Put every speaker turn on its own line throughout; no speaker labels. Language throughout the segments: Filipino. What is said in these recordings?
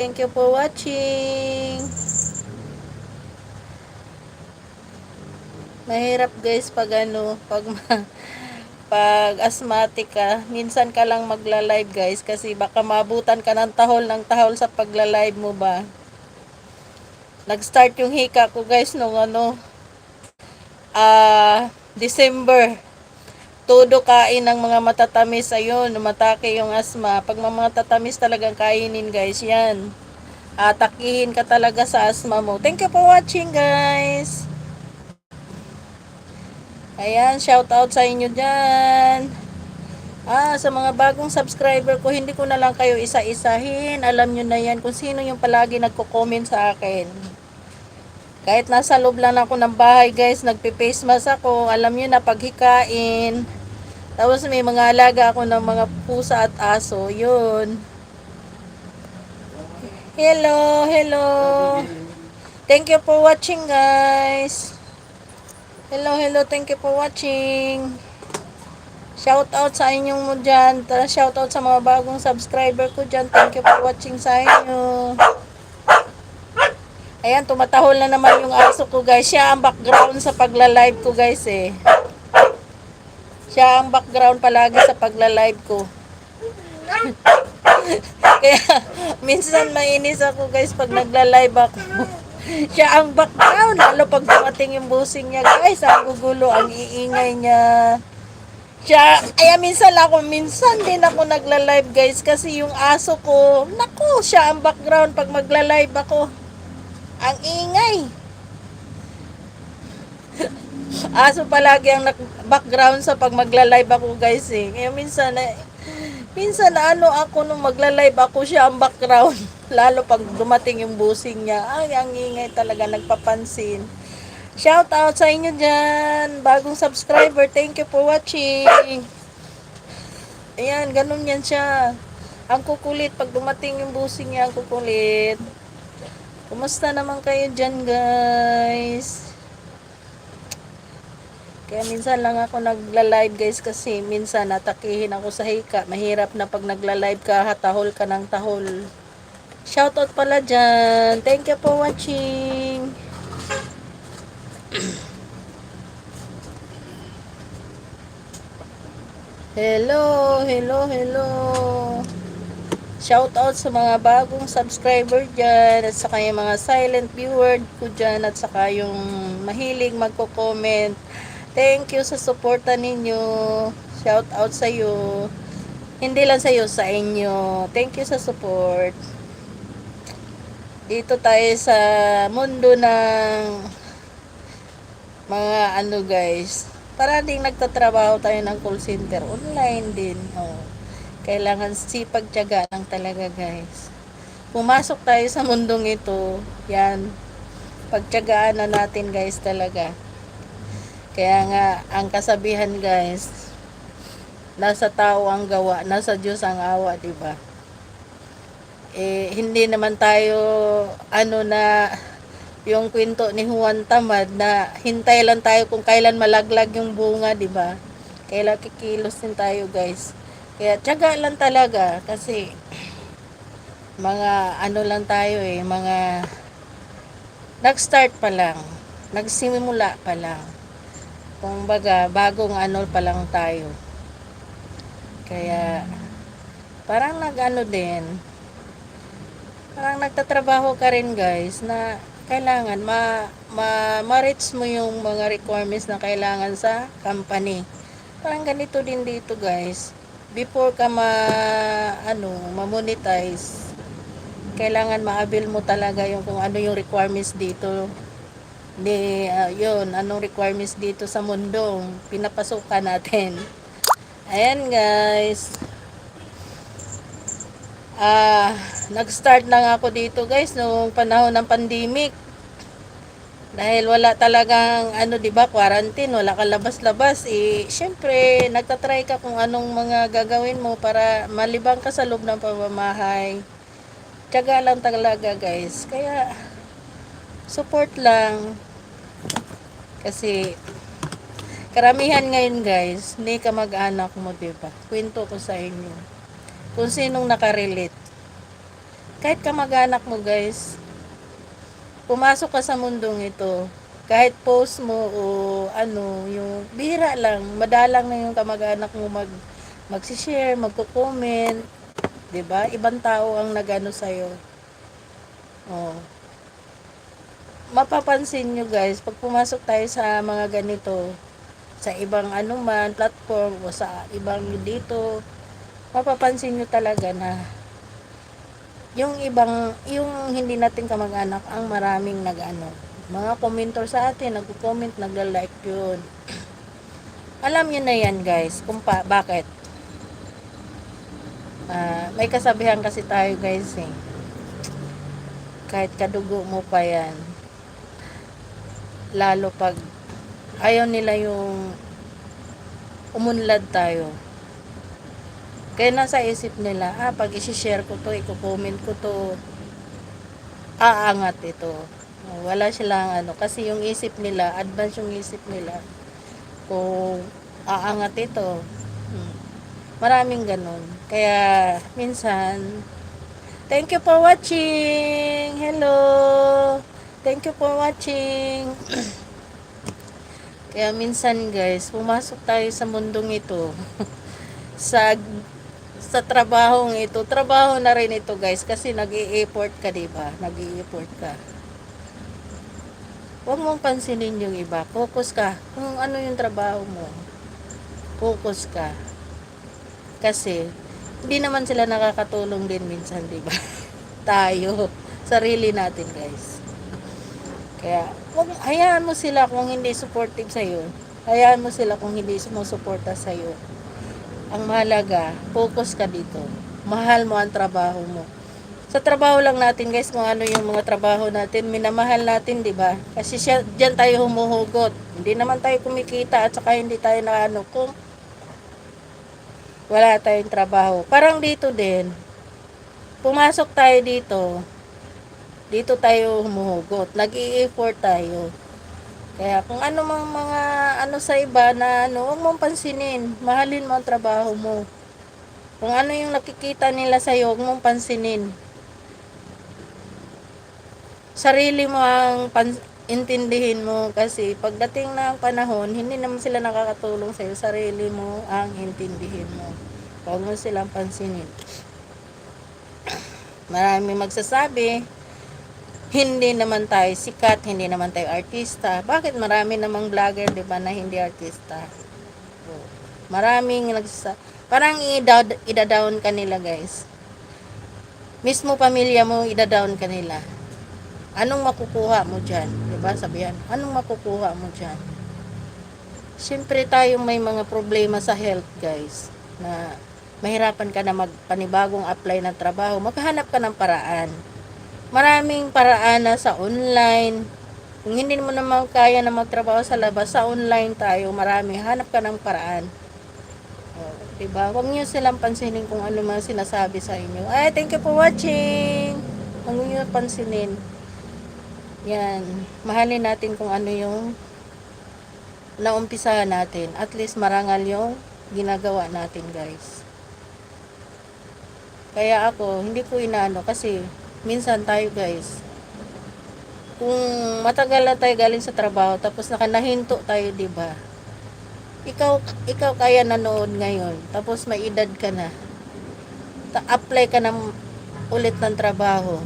Thank you for watching. Mahirap guys pag ano, pag pag asthmatic ka, minsan ka lang magla-live guys kasi baka mabutan ka ng tahol ng tahol sa pagla-live mo ba. Nag-start yung hika ko guys nung ano ah December. Todo kain ng mga matatamis ayun, matake yung asma. Pag mga matatamis talagang kainin guys, yan. Atakihin ka talaga sa asma mo. Thank you for watching guys. Ayan, shout out sa inyo dyan. Ah, sa mga bagong subscriber ko, hindi ko na lang kayo isa-isahin. Alam nyo na yan kung sino yung palagi nagko-comment sa akin. Kahit nasa loob lang ako ng bahay guys, nagpe-face mask ako. Alam nyo na paghikain. Tapos may mga alaga ako ng mga pusa at aso. Yun. Hello, hello. Thank you for watching guys. Hello, hello. Thank you for watching. Shout out sa inyong mo dyan. Shout out sa mga bagong subscriber ko dyan. Thank you for watching sa inyo. Ayan, tumatahol na naman yung aso ko guys. Siya ang background sa pagla-live ko guys eh. Siya ang background palagi sa pagla-live ko. Kaya minsan mainis ako guys pag nagla-live ako. Siya ang background lalo pag dumating yung busing niya guys. Ang gugulo, ang iingay niya. Siya, kaya minsan ako, minsan din ako nagla-live guys kasi yung aso ko, naku, siya ang background pag magla-live ako. Ang ingay. Aso palagi ang background sa pag magla-live ako guys eh. Kaya minsan eh, minsan na ano ako nung magla-live ako siya ang background. Lalo pag dumating yung busing niya. Ay, ang ingay talaga nagpapansin. Shout out sa inyo dyan. Bagong subscriber. Thank you for watching. Ayan, ganun yan siya. Ang kukulit. Pag dumating yung busing niya, ang kukulit. Kumusta naman kayo dyan, guys? Kaya minsan lang ako nagla-live guys kasi minsan natakihin ako sa hika. Mahirap na pag nagla-live ka, hatahol ka ng tahol. Shoutout pala dyan. Thank you for watching. Hello, hello, hello. Shout out sa mga bagong subscriber dyan at saka yung mga silent viewer ko dyan at saka yung mahilig magko-comment. Thank you sa suporta ninyo. Shout out sa iyo. Hindi lang sa iyo, sa inyo. Thank you sa support. Dito tayo sa mundo ng mga ano guys. Para ding nagtatrabaho tayo ng call center. Online din. Oh. Kailangan sipag tiyaga lang talaga guys. Pumasok tayo sa mundong ito. Yan. Pagtiyagaan na natin guys talaga. Kaya nga, ang kasabihan guys, nasa tao ang gawa, nasa Diyos ang awa, di ba? Eh, hindi naman tayo, ano na, yung kwento ni Juan Tamad na hintay lang tayo kung kailan malaglag yung bunga, di ba? Kailan kikilos din tayo guys. Kaya tiyaga lang talaga kasi mga ano lang tayo eh, mga nag-start pa lang, nagsimula pa lang. Kung baga, bagong ano pa lang tayo. Kaya, parang nag-ano din, parang nagtatrabaho ka rin guys, na kailangan ma, ma, ma-reach mo yung mga requirements na kailangan sa company. Parang ganito din dito guys. Before ka ma, ano, ma-monetize, kailangan ma-avail mo talaga yung kung ano yung requirements dito. Di uh, yun anong requirements dito sa mundong pinapasukan natin. Ayan guys. Ah nag-start lang ako dito guys nung panahon ng pandemic dahil wala talagang ano 'di ba quarantine wala ka labas-labas eh syempre nagta-try ka kung anong mga gagawin mo para malibang ka sa loob ng pamamahay. Tiyaga lang talaga guys. Kaya support lang. Kasi karamihan ngayon guys hindi ka mag-anak mo diba kwento ko sa inyo. Kung sinong nakarelate. Kahit kamag-anak mo guys, pumasok ka sa mundong ito, kahit post mo o ano, yung bihira lang, madalang na yung kamag-anak mo mag magsi-share, magko-comment, 'di ba? Ibang tao ang nagano sa Oh. Mapapansin nyo guys, pag pumasok tayo sa mga ganito, sa ibang ano man, platform o sa ibang dito, mapapansin nyo talaga na yung ibang, yung hindi natin kamag-anak, ang maraming nag-ano, mga commenter sa atin, nagko-comment, nagla-like yun. Alam nyo na yan guys, kung pa, bakit? Ah, may kasabihan kasi tayo guys eh. Kahit kadugo mo pa yan, lalo pag ayaw nila yung umunlad tayo. Kaya nasa isip nila, ah, pag isi-share ko to, i-comment ko to, aangat ito. Wala silang ano, kasi yung isip nila, advance yung isip nila, kung aangat ito. Hmm. Maraming ganun. Kaya, minsan, thank you for watching! Hello! Thank you for watching! Kaya minsan guys, pumasok tayo sa mundong ito. sa sa trabahong ito. Trabaho na rin ito guys kasi nag-i-effort ka, 'di ba? Nag-i-effort ka. Huwag mong pansinin yung iba. Focus ka kung ano yung trabaho mo. Focus ka. Kasi hindi naman sila nakakatulong din minsan, 'di ba? Tayo, sarili natin, guys. Kaya, wag, hayaan mo sila kung hindi supportive sa'yo. Hayaan mo sila kung hindi sumusuporta sa'yo. Ang mahalaga, focus ka dito. Mahal mo ang trabaho mo. Sa trabaho lang natin guys, kung ano yung mga trabaho natin, minamahal natin, di ba? Kasi siya, dyan tayo humuhugot. Hindi naman tayo kumikita at saka hindi tayo na ano, kung wala tayong trabaho. Parang dito din, pumasok tayo dito, dito tayo humuhugot. Nag-i-effort tayo. Kaya kung ano mang mga ano sa iba na ano, huwag mong pansinin. Mahalin mo ang trabaho mo. Kung ano yung nakikita nila sa iyo, huwag mong pansinin. Sarili mo ang pan- intindihin mo kasi pagdating ng panahon, hindi naman sila nakakatulong sa iyo. Sarili mo ang intindihin mo. Huwag mo silang pansinin. Marami magsasabi, hindi naman tayo sikat, hindi naman tayo artista. Bakit marami namang vlogger, di ba, na hindi artista? Maraming nagsasa... Parang ida- ida-down kanila, guys. Mismo pamilya mo, ida-down kanila. Anong makukuha mo dyan? Di ba, sabihan, anong makukuha mo dyan? Siyempre tayong may mga problema sa health, guys, na mahirapan ka na magpanibagong apply ng trabaho, maghahanap ka ng paraan maraming paraan na sa online. Kung hindi mo naman kaya na magtrabaho sa labas, sa online tayo, marami. Hanap ka ng paraan. O, diba? Huwag niyo silang pansinin kung ano man sinasabi sa inyo. Ay, thank you for watching! Huwag niyo pansinin. Yan. Mahalin natin kung ano yung naumpisahan natin. At least marangal yung ginagawa natin, guys. Kaya ako, hindi ko inaano kasi minsan tayo guys, kung matagal na tayo galing sa trabaho, tapos nakanahinto tayo, di ba? Ikaw, ikaw kaya nanood ngayon, tapos may edad ka na. Ta apply ka ng ulit ng trabaho.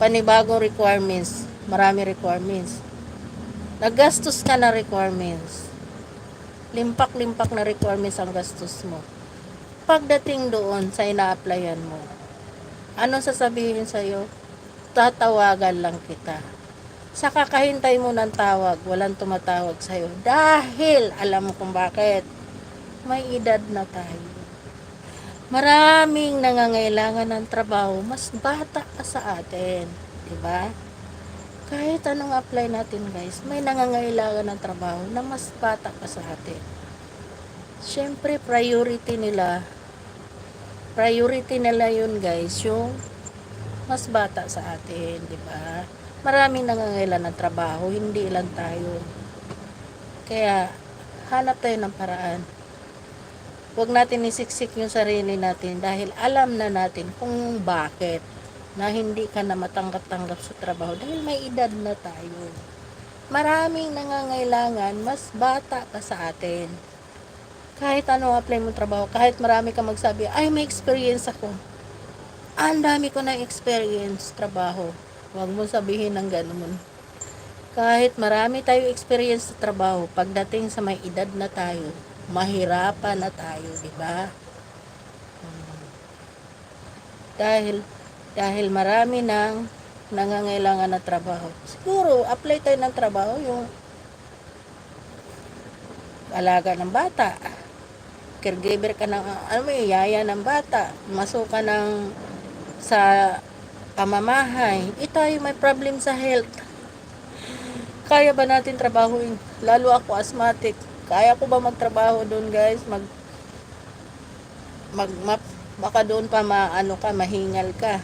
Panibagong requirements, marami requirements. Nagastos ka na requirements. Limpak-limpak na requirements ang gastos mo. Pagdating doon sa ina-applyan mo, ano sasabihin sa'yo? Tatawagan lang kita. Sa kakahintay mo ng tawag, walang tumatawag sa'yo. Dahil, alam mo kung bakit, may edad na tayo. Maraming nangangailangan ng trabaho, mas bata pa sa atin. ba? Diba? Kahit anong apply natin guys, may nangangailangan ng trabaho na mas bata pa sa atin. Siyempre, priority nila priority nila yun guys, yung mas bata sa atin, di ba? Maraming nangangailan ng trabaho, hindi lang tayo. Kaya, hanap tayo ng paraan. Huwag natin isiksik yung sarili natin dahil alam na natin kung bakit. na hindi ka na matanggap-tanggap sa trabaho dahil may edad na tayo. Maraming nangangailangan, mas bata ka sa atin. Kahit ano apply mo trabaho, kahit marami ka magsabi, ay may experience ako. Ang dami ko na experience trabaho. Huwag mo sabihin ng ganun. Kahit marami tayo experience sa trabaho, pagdating sa may edad na tayo, mahirapan na tayo, di ba? Hmm. Dahil dahil marami nang nangangailangan na trabaho. Siguro, apply tayo ng trabaho yung alaga ng bata. Caregiver ka ng, ano mo yaya ng bata. Masok ka ng sa pamamahay. Eh tayo may problem sa health. Kaya ba natin trabahuin? Lalo ako asthmatic. Kaya ko ba magtrabaho doon guys? Mag mag map, baka doon pa maano ka, mahingal ka.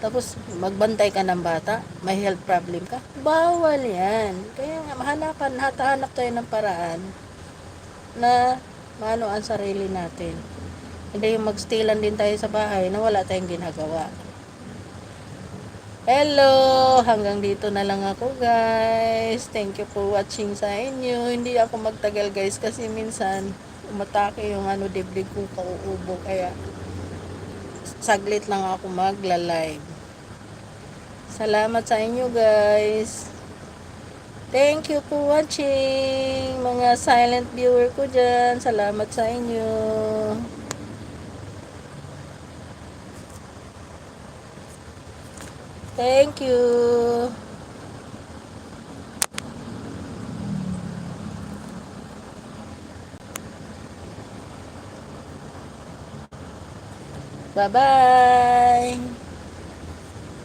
Tapos magbantay ka ng bata, may health problem ka. Bawal 'yan. Kaya nga mahanapan, hatahanap tayo ng paraan na maano ang sarili natin. Hindi yung magstilan din tayo sa bahay na wala tayong ginagawa. Hello! Hanggang dito na lang ako guys. Thank you for watching sa inyo. Hindi ako magtagal guys kasi minsan umatake yung ano dibdib ko kauubo kaya saglit lang ako magla-live. Salamat sa inyo guys. Thank you for watching mga silent viewer ko dyan. Salamat sa inyo. Thank you. Bye-bye.